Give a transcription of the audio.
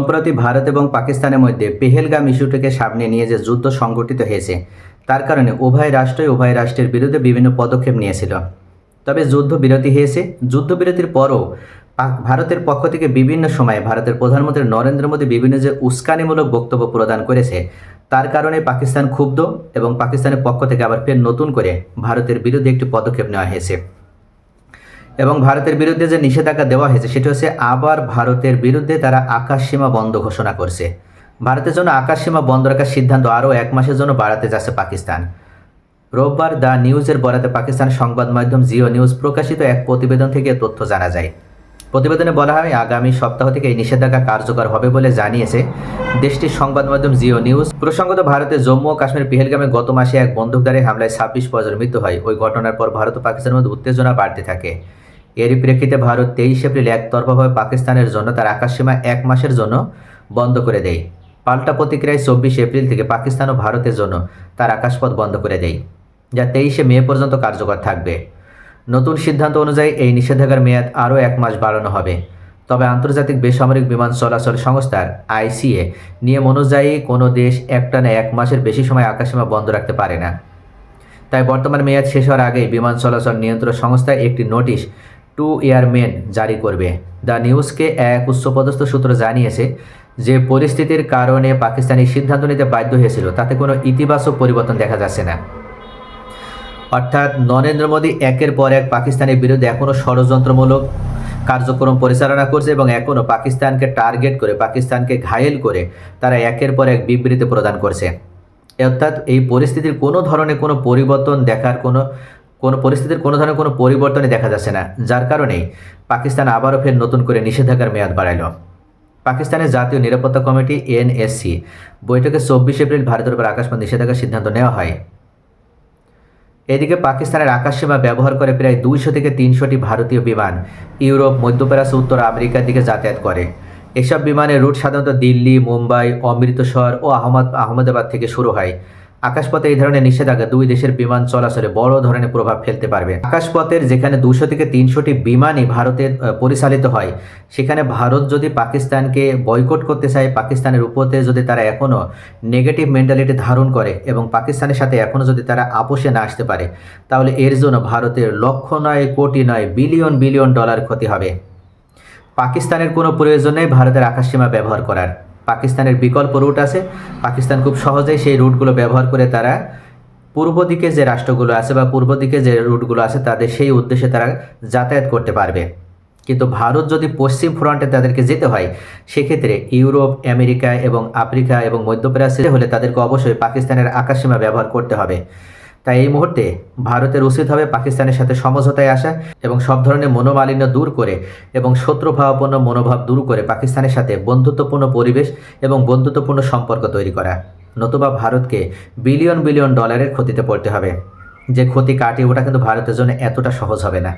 সম্প্রতি ভারত এবং পাকিস্তানের মধ্যে পেহেলগাম ইস্যুটিকে সামনে নিয়ে যে যুদ্ধ সংগঠিত হয়েছে, তার কারণে উভয় রাষ্ট্রই উভয় রাষ্ট্রের বিরুদ্ধে বিভিন্ন পদক্ষেপ নিয়েছিল। তবে যুদ্ধ বিরতি হয়েছে। যুদ্ধবিরতির পরও ভারতের পক্ষ থেকে বিভিন্ন সময়ে ভারতের প্রধানমন্ত্রী নরেন্দ্র মোদী বিভিন্ন যে উস্কানিমূলক বক্তব্য প্রদান করেছে, তার কারণে পাকিস্তান ক্ষুব্ধ এবং পাকিস্তানের পক্ষ থেকে আবার ফের নতুন করে ভারতের বিরুদ্ধে একটি পদক্ষেপ নেওয়া হয়েছে। এবং ভারতের বিরুদ্ধে যে নিষেধাজ্ঞা দেওয়া হয়েছে, সেটা হচ্ছে আবার ভারতের বিরুদ্ধে তারা আকাশসীমা বন্ধ ঘোষণা করছে। ভারতের জন্য আকাশসীমা বন্ধ রাখার সিদ্ধান্ত আরও এক মাসের জন্য বাড়াতে যাচ্ছে পাকিস্তান। রোববার দ্য নিউজের বরাতে পাকিস্তান সংবাদ মাধ্যম জিও নিউজ প্রকাশিত এক প্রতিবেদন থেকে তথ্য জানা যায়। প্রতিবেদনে বলা হয়, আগামী সপ্তাহ থেকে এই নিষেধাজ্ঞা কার্যকর হবে বলে জানিয়েছে দেশটির সংবাদ মাধ্যম জিও নিউজ। প্রসঙ্গত ভারতের জম্মু ও কাশ্মীর পেহেলগামে গত মাসে এক বন্দুকধারী হামলায় ছাব্বিশ পর্যন্ত মৃত্যু হয়। ওই ঘটনার পর ভারত ও পাকিস্তানের মধ্যে উত্তেজনা বাড়তে থাকে। এরই প্রেক্ষিতে ভারত তেইশ এপ্রিল একতরফাভাবে পাকিস্তানের জন্য তার আকাশসীমা এক মাসের জন্য বন্ধ করে দেয়। পাল্টা প্রতিক্রিয়ায় চব্বিশ এপ্রিল থেকে পাকিস্তান ও ভারতের জন্য তার আকাশপথ বন্ধ করে দেয়, যা তেইশে মে পর্যন্ত কার্যকর থাকবে। নতুন সিদ্ধান্ত অনুযায়ী এই নিষেধাজ্ঞার মেয়াদ আরও এক মাস বাড়ানো হবে। তবে আন্তর্জাতিক বেসামরিক বিমান চলাচল সংস্থার আইসিএ নিয়ম অনুযায়ী কোনো দেশ একটানা এক মাসের বেশি সময় আকাশসীমা বন্ধ রাখতে পারে না। তাই বর্তমান মেয়াদ শেষ হওয়ার আগেই বিমান চলাচল নিয়ন্ত্রণ সংস্থা একটি নোটিশ টু এয়ারমেন জারি করবে। দ্য নিউজকে এক উচ্চপদস্থ সূত্র জানিয়েছে যে পরিস্থিতির কারণে পাকিস্তানি সিদ্ধান্ত নিতে বাধ্য হয়েছিল, তাতে কোনো ইতিবাচক পরিবর্তন দেখা যাচ্ছে না। অর্থাৎ নরেন্দ্র মোদী একের পর এক পাকিস্তানের বিরুদ্ধে এখনও ষড়যন্ত্রমূলক কার্যক্রম পরিচালনা করছে এবং এখনও পাকিস্তানকে টার্গেট করে, পাকিস্তানকে ঘায়েল করে তারা একের পর এক বিবৃতি প্রদান করছে। অর্থাৎ এই পরিস্থিতির কোনো ধরনের কোনো পরিবর্তন দেখার কোনো কোনো পরিস্থিতির কোনো ধরনের কোনো পরিবর্তনই দেখা যাচ্ছে না, যার কারণেই পাকিস্তান আবারও ফের নতুন করে নিষেধাজ্ঞার মেয়াদ বাড়াইল। পাকিস্তানের জাতীয় নিরাপত্তা কমিটি এনএসসি বৈঠকে চব্বিশ এপ্রিল ভারতের উপর আকাশপথ নিষেধাজ্ঞার সিদ্ধান্ত নেওয়া হয়। এদিকে পাকিস্তানের আকাশসীমা ব্যবহার করে প্রায় দুইশো থেকে তিনশোটি ভারতীয় বিমান ইউরোপ, মধ্যপ্রাচ্য, উত্তর আমেরিকার দিকে যাতায়াত করে। এসব বিমানের রুট সাধারণত দিল্লি, মুম্বাই, অমৃতসর ও আহমদ, আহমেদাবাদ থেকে শুরু হয়। আকাশপথে এই ধরনের নিষেধাজ্ঞা দুই দেশের বিমান চলাচলে বড় ধরনের প্রভাব ফেলতে পারবে। আকাশপথের যেখানে দুশো থেকে তিনশোটি বিমানই ভারতের পরিচালিত হয়, সেখানে ভারত যদি পাকিস্তানকে বয়কট করতে চায়, পাকিস্তানের উপরে যদি তারা এখনও নেগেটিভ মেন্টালিটি ধারণ করে এবং পাকিস্তানের সাথে এখনও যদি তারা আপোষে না আসতে পারে, তাহলে এর জন্য ভারতের লক্ষ নয়, কোটি নয় বিলিয়ন বিলিয়ন ডলার ক্ষতি হবে। পাকিস্তানের কোনো প্রয়োজন নেই ভারতের আকাশসীমা ব্যবহার করার। পাকিস্তানের বিকল্প রুট আছে। পাকিস্তান খুব সহজেই সেই রুটগুলো ব্যবহার করে তারা পূর্ব দিকে যে রাষ্ট্রগুলো আছে বা পূর্ব দিকে যে রুটগুলো আছে তাদের সেই উদ্দেশ্যে তারা যাতায়াত করতে পারবে। কিন্তু ভারত যদি পশ্চিম ফ্রন্টে তাদেরকে যেতে হয়, সেক্ষেত্রে ইউরোপ, আমেরিকা এবং আফ্রিকা এবং মধ্যপ্রাচ্যে হলে তাদেরকে অবশ্যই পাকিস্তানের আকাশসীমা ব্যবহার করতে হবে। তাই এই মুহূর্তে ভারতের উচিত হবে পাকিস্তানের সাথে সমঝোতায় আসা এবং সব ধরনের মনোমালিন্য দূর করে এবং শত্রুভাবাপন্ন মনোভাব দূর করে পাকিস্তানের সাথে বন্ধুত্বপূর্ণ পরিবেশ এবং বন্ধুত্বপূর্ণ সম্পর্ক তৈরি করা। নতুবা ভারতকে বিলিয়ন বিলিয়ন ডলারের ক্ষতিতে পড়তে হবে। যে ক্ষতি কাটিয়ে ওটা কিন্তু ভারতের জন্য এতটা সহজ হবে না।